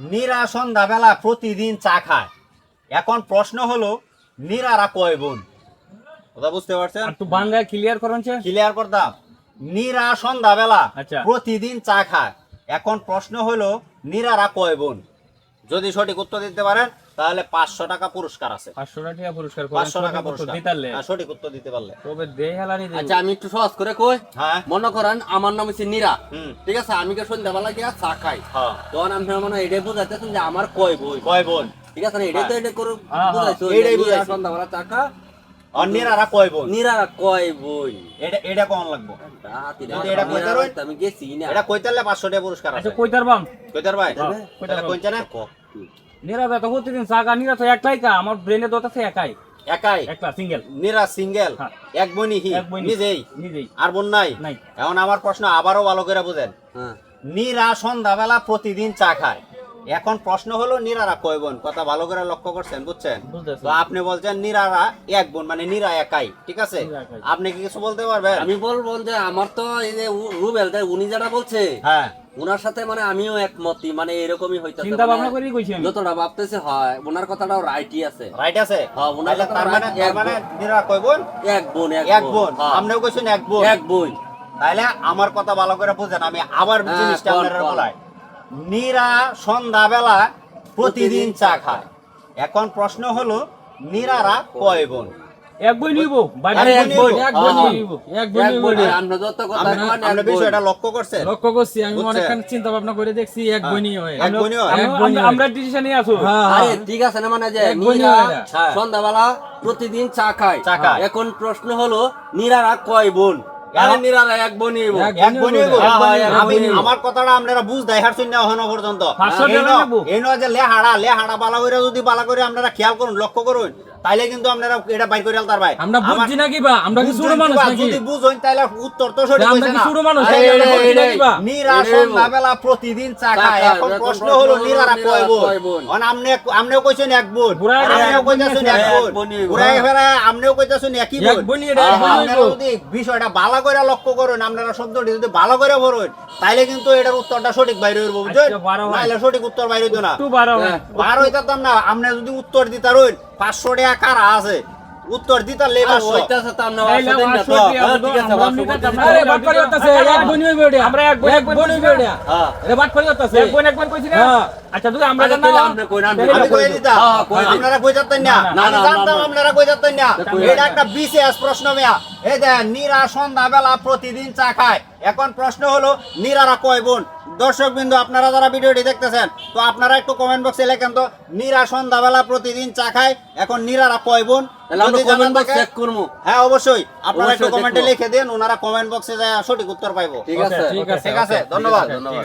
নীরা সন্ধ্যাবেলা প্রতিদিন চা খায়। এখন প্রশ্ন হলো নীরারা কয় বোন? কথা বুঝতে পারছেন? একটু বাংলায় ক্লিয়ার করুন ক্লিয়ার করতাম নীরা সন্ধ্যাবেলা আচ্ছা। প্রতিদিন চা খায়। এখন প্রশ্ন হলো নীরারা কয় বোন? যদি সঠিক উত্তর দিতে পারেন তাহলে পাঁচশো টাকা পুরস্কার আছে। পাঁচশো টাকা পুরস্কার পাঁচশো টাকা পুরস্কার। হ্যাঁ, সঠিক উত্তর দিতে পারলে। তবে দেই হালানি আচ্ছা আমি একটু সহজ করে কই। হ্যাঁ। মনে করেন আমার নাম হচ্ছে নীরা। ঠিক আছে আমি কে সন্ধ্যাবেলা গিয়া চা খাই? হ্যাঁ। তখন আপনি মানে এটাই বুঝাইতেছেন যে আমার কয় বই? কয় বোন? ঠিক আছে না এটাই তো এটা করে হ্যাঁ, হ্যাঁ, বুঝাইছো নীরা বুঝাইছি। সন্ধ্যাবেলা চা খা। আর নীরারা কয় নীরারা কয় বই? এটা এটা কোন লাগবো। রাতি যদি এটা কইতে পারো? আমি গেছি না। এটা কইতালে পাঁচশো টাকা পুরস্কার আছে। আচ্ছা কইতার বাম কইতার ভাই হ্যাঁ, কইতার কইছে না নিরাদা তো প্রতিদিন সাগা নিরা তো একলাই কা আমার ব্রেনে দত আছে একাই। একাই? একটা সিঙ্গেল নীরা সিঙ্গেল হ্যাঁ। এক হি নিজেই? নিজেই। আর বোন নাই? নাই। এখন আমার প্রশ্ন আবারও ভালো করে বুঝেন। হ্যাঁ। নীরা সন্ধ্যাবেলা প্রতিদিন চা খায়। এখন প্রশ্ন হলো নীরারা কয় বোন? কথা ভালো করে লক্ষ্য করছেন বুঝছেন? তো আপনি বলছেন নীরারা এক বোন মানে নীরা একাই ঠিক আছে? আপনি কি কিছু বলতে পারবেন? আমি বলব যে আমার তো এই যে রুবেল উনি যারা বলছে হ্যাঁ। ওনার সাথে মানে আমিও একমতই মানে এরকমই হইতাছে। চিন্তা ভাবনা মানে করেই কইছি আমি। যতটা ভাবতেছে হয় ওনার কথাটাও রাইটই আছে। রাইট আছে? হ্যাঁ, ওনার কথা তার মানে তার এক মানে। নীরা কয় বোন? এক বোন এক বোন হ্যাঁ, আপনিও কইছেন এক বোন। এক বোন। তাইলে আমার কথা ভালো করে বুঝেন আমি আবার হ্যাঁ, জিনিসটা আপনারা বল। বলাই। নীরা সন্ধ্যাবেলা প্রতিদিন চা খায়। এখন প্রশ্ন হলো নীরারা কয় বোন? এক বই নিব ভাই এক বই, এক বই হ্যাঁ। নিব এক এক বনি আমরা যত কথা আমরা আমরা বিষয়টা লক্ষ্য করছেন লক্ষ্য করছি আমি অনেকখানি চিন্তা ভাবনা করে দেখছি এক হ্যাঁ। হয় এক বোনই হয়। আমরা- হয়। ডিসিশনে আছো হ্যাঁ, আরে হ্যাঁ। ঠিক আছে না মানে যে নীরা হয়। হ্যাঁ। সন্ধ্যাবেলা প্রতিদিন চা খায় এখন প্রশ্ন হলো নীরারা কয় বোন। হ্যাঁ, হ্যাঁ। আমার কথাটা আপনারা বুঝ দেয় হারছেন না পর্যন্ত এই করে যদি বালা করে আপনারা খেয়াল করুন লক্ষ্য করুন তাইলে কিন্তু আপনারা এটা বাইর করে আলতার ভাই আমরা বুঝছি নাকি বা আমরা কি ছোট মানুষ নাকি যদি বুঝুন তাহলে উত্তর তো সঠিক আমরা কি না ছোট মানুষ নাকি? আমরা বুঝছি এই, নাকি বা? নীরা এটাই সন্ধ্যাবেলা প্রতিদিন চা খায়। এখন প্রশ্ন হলো নীরারা কয় বোন বোন? অন আমনে আমনেও কইছেন এক বোন আমনেও কইতাছেন এক বোন বোন। ঘুরাই ফেরায় আমনেও কইতাছেন একই এক বোন এটা, আপনারা। যদি বিষয়টা ভালো করে লক্ষ্য করুন আপনারা শব্দটি যদি ভালো করে পড়ুন তাইলে কিন্তু এটার উত্তরটা সঠিক বাইরে হইব বুঝছেন আচ্ছা, হয়। নাইলে সঠিক উত্তর বাইরে হইতো না একটু বারো। বার হইতাম না আপনি যদি উত্তর দিতারুন পাঁচশো টাকা কারা আছে? উত্তর দিতার আর লেবাসো হইতাছে তো আমরা এই না, আসলে না তো। হ্যাঁ, ঠিক আছে। আরে বাট পারি হতাছে এক বনি হইবো আমরা এক বোন, এক এক বনি হইবো হ্যাঁ। এটা বাট পারি হতাছে এক বোন একবার কইছি না? হ্যাঁ। আচ্ছা যদি আমরা জানা আপনি কই না, আমি কই কই দিই। দিতাম? হ্যাঁ, কই দিই। আপনারা কই যাতেন না না, না, জানতাম না, না। আপনারা কই যাতেন না এটা একটা বিশেষ প্রশ্ন মেয়া। এই দেন নীরা সন্ধ্যাবেলা প্রতিদিন চা খায়। এখন প্রশ্ন হলো নীরারা কয় বোন? দর্শক বিন্দু আপনারা যারা ভিডিওটি দেখতেছেন তো আপনারা একটু কমেন্ট বক্সে লেখেন তো নীরা সন্ধ্যাবেলা প্রতিদিন চা খায় এখন নীরারা কয় বোন? হ্যাঁ অবশ্যই। আপনারা একটু কমেন্টে লিখে দেন ওনারা কমেন্ট বক্সে সঠিক উত্তর পাইবো। ঠিক আছে। ঠিক আছে ঠিক আছে ধন্যবাদ। ধন্যবাদ